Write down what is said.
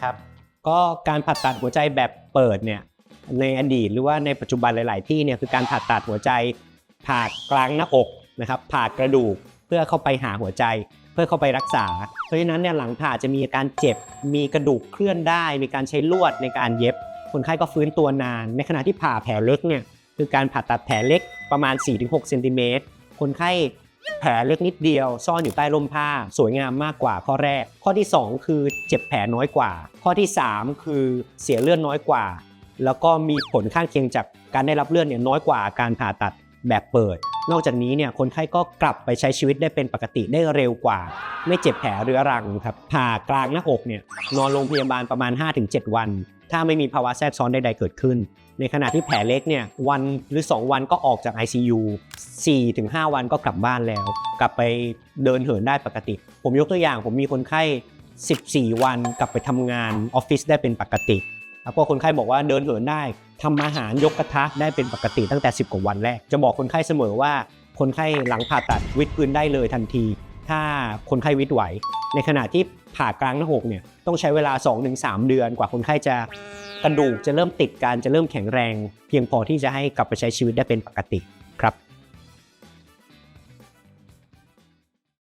ครับก็การผ่าตัดหัวใจแบบเปิดเนี่ยในอดีตหรือว่าในปัจจุบันหลาย ๆ ที่เนี่ยคือการผ่าตัดหัวใจผ่ากลางหน้าอกนะครับผ่ากระดูกเพื่อเข้าไปหาหัวใจ เพื่อเข้าไปรักษา เพราะฉะนั้นเนี่ยหลังผ่าจะมีอาการเจ็บ มีกระดูกเคลื่อนได้ มีการใช้ลวดในการเย็บ คนไข้ก็ฟื้นตัวนาน ในขณะที่ผ่าแผลเล็กเนี่ยคือการผ่าตัดแผลเล็กประมาณ 4-6เซนติเมตรคนไข้ แผลเล็กนิดเดียว ซ่อนอยู่ใต้ร่มผ้า สวยงามมากกว่าข้อแรก ข้อที่ 2 คือเจ็บแผลน้อยกว่า ข้อที่ 3 คือเสียเลือดน้อยกว่า แล้วก็มีผลข้างเคียงจากการได้รับเลือดเนี่ยน้อยกว่าการผ่าตัดแบบเปิด นอกจากนี้เนี่ยคนไข้ก็กลับไปใช้ชีวิตได้เป็นปกติได้เร็วกว่า ไม่เจ็บแผลเรื้อรังครับผ่ากลางหน้าอกเนี่ยนอนโรงพยาบาลประมาณ 5-7 วัน ถ้าไม่มีภาวะแทรกซ้อนใดๆเกิดขึ้น ในขณะที่แผลเล็กเนี่ยวันหรือ 2 วันก็ออกจาก ICU 4-5 วันก็กลับบ้านแล้ว กลับไปเดินเหินได้ปกติ ผมยกตัวอย่างผมมีคนไข้ 14 วันกลับไปทำงานออฟฟิศได้เป็นปกติ แล้วก็คนไข้บอกว่าเดินเหินได้ทำอาหารยกกระทะได้เป็นปกติตั้งแต่ 10 กว่าวันแรก จะบอกคนไข้เสมอว่าคนไข้หลังผ่าตัดวิดพื้นได้เลยทันที ถ้าคนไข้วิตไหว ในขณะที่ผ่ากลางหน้าอกเนี่ยต้องใช้เวลา 2-3 เดือนกว่าคนไข้จะกระดูกจะเริ่มติดการจะเริ่มแข็งแรง เพียงพอที่จะให้กลับไปใช้ชีวิตได้เป็นปกติครับ